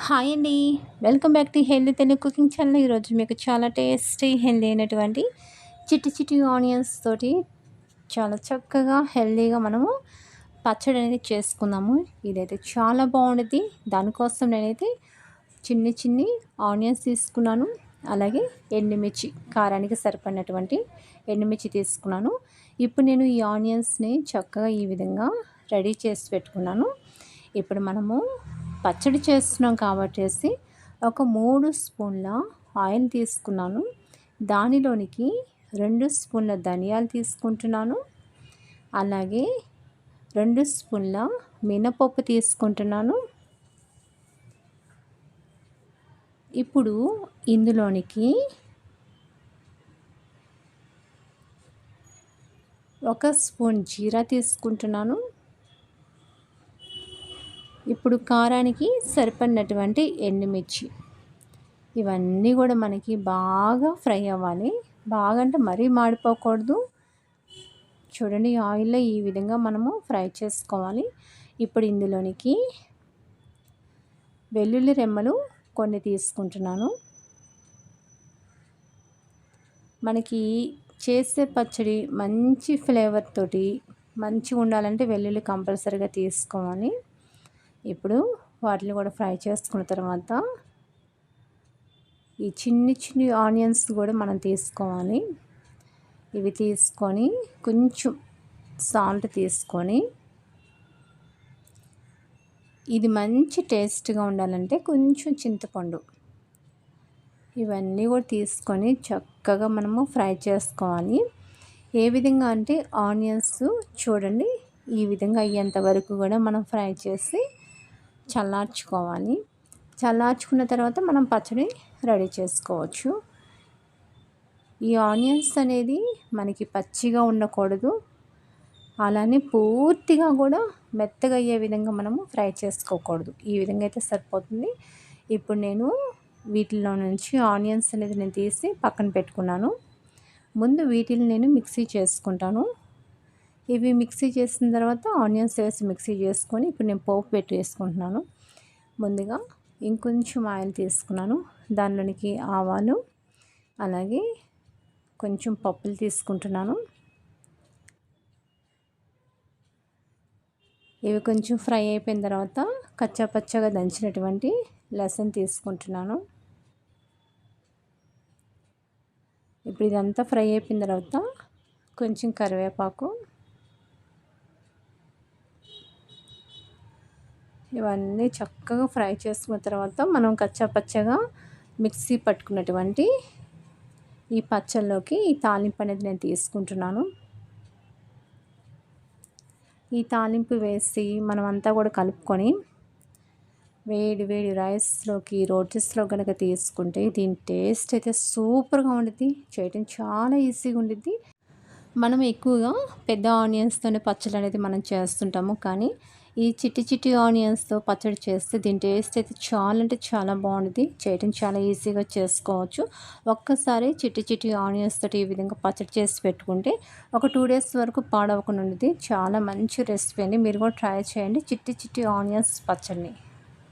Hi అండి. Welcome back to healthy Telugu cooking channel. ఈరోజు మీకు చాలా టేస్టీ హెల్దీ అయినటువంటి చిట్టి చిట్టి ఆనియన్స్ తోటి చాలా చక్కగా హెల్దీగా మనము పచ్చడి అనేది చేసుకున్నాము ఇదైతే చాలా బాగుంటుంది దానికోసం నేనైతే చిన్ని చిన్ని ఆనియన్స్ తీసుకున్నాను. అలాగే ఎండుమిర్చి కారానికి సరిపడినటువంటి ఎండుమిర్చి తీసుకున్నాను. ఇప్పుడు నేను ఈ ఆనియన్స్ని చక్కగా ఈ విధంగా రెడీ చేసి పెట్టుకున్నాను. ఇప్పుడు మనము పచ్చడి చేస్తున్నాం కాబట్టి ఒక మూడు స్పూన్ల ఆయిల్ తీసుకున్నాను. దానిలోనికి రెండు స్పూన్ల ధనియాలు తీసుకుంటున్నాను. అలాగే రెండు స్పూన్ల మినపప్పు తీసుకుంటున్నాను. ఇప్పుడు ఇందులోనికి ఒక స్పూన్ జీరా తీసుకుంటున్నాను. ఇప్పుడు కారానికి సరిపడినటువంటి ఎండుమిర్చి. ఇవన్నీ కూడా మనకి బాగా ఫ్రై అవ్వాలి. బాగా అంటే మరీ మాడిపోకూడదు. చూడండి ఆయిల్లో ఈ విధంగా మనము ఫ్రై చేసుకోవాలి. ఇప్పుడు ఇందులోనికి వెల్లుల్లి రెమ్మలు కొన్ని తీసుకుంటున్నాను. మనకి చేసే పచ్చడి మంచి ఫ్లేవర్ తోటి మంచిగా ఉండాలంటే వెల్లుల్లి కంపల్సరీగా తీసుకోవాలి. ఇప్పుడు వాటిని కూడా ఫ్రై చేసుకున్న తర్వాత ఈ చిన్ని చిన్ని ఆనియన్స్ కూడా మనం తీసుకోవాలి. ఇవి తీసుకొని కొంచెం సాల్ట్ తీసుకొని ఇది మంచి టేస్ట్గా ఉండాలంటే కొంచెం చింతపండు ఇవన్నీ కూడా తీసుకొని చక్కగా మనము ఫ్రై చేసుకోవాలి. ఏ విధంగా అంటే ఆనియన్స్ చూడండి ఈ విధంగా అయ్యేంత వరకు కూడా మనం ఫ్రై చేసి చల్లార్చుకోవాలి. చల్లార్చుకున్న తర్వాత మనం పచ్చడి రెడీ చేసుకోవచ్చు. ఈ ఆనియన్స్ అనేది మనకి పచ్చిగా ఉండకూడదు. అలానే పూర్తిగా కూడా మెత్తగా అయ్యే విధంగా మనము ఫ్రై చేసుకోకూడదు. ఈ విధంగా అయితే సరిపోతుంది. ఇప్పుడు నేను వీటిలో నుంచి ఆనియన్స్ అనేది నేను తీసి పక్కన పెట్టుకున్నాను. ముందు వీటిని నేను మిక్సీ చేసుకుంటాను. ఇవి మిక్సీ చేసిన తర్వాత ఆనియన్స్ వేసి మిక్సీ చేసుకొని ఇప్పుడు నేను పోపు పెట్టి వేసుకుంటున్నాను. ముందుగా ఇంకొంచెం ఆయిల్ తీసుకున్నాను. దానిలోనికి ఆవాలు అలాగే కొంచెం పప్పులు తీసుకుంటున్నాను. ఇవి కొంచెం ఫ్రై అయిపోయిన తర్వాత కచ్చాపచ్చగా దంచినటువంటి లెసన్ తీసుకుంటున్నాను. ఇప్పుడు ఇదంతా ఫ్రై అయిపోయిన తర్వాత కొంచెం కరివేపాకు ఇవన్నీ చక్కగా ఫ్రై చేసుకున్న తర్వాత మనం కచ్చాపచ్చగా మిక్సీ పట్టుకున్నటువంటి ఈ పచ్చల్లోకి ఈ తాలింపు అనేది నేను తీసుకుంటున్నాను. ఈ తాలింపు వేసి మనం అంతా కూడా కలుపుకొని వేడి వేడి రైస్లోకి రోటీస్లో కనుక తీసుకుంటే దీని టేస్ట్ అయితే సూపర్గా ఉండిద్ది. చేయటం చాలా ఈజీగా ఉండిద్ది. మనం ఎక్కువగా పెద్ద ఆనియన్స్తోనే పచ్చడి అనేది మనం చేస్తుంటాము. కానీ ఈ చిట్టి చిట్టి ఆనియన్స్తో పచ్చడి చేస్తే దీని టేస్ట్ అయితే చాలా అంటే చాలా బాగుంటుంది. చేయడం చాలా ఈజీగా చేసుకోవచ్చు. ఒక్కసారి చిట్టి చిట్టి ఆనియన్స్ తోటి ఈ విధంగా పచ్చడి చేసి పెట్టుకుంటే ఒక టూ డేస్ వరకు పాడవకుండా ఉంటుంది చాలా మంచి రెసిపీ అండి. మీరు కూడా ట్రై చేయండి. చిట్టి చిట్టి ఆనియన్స్ పచ్చడిని.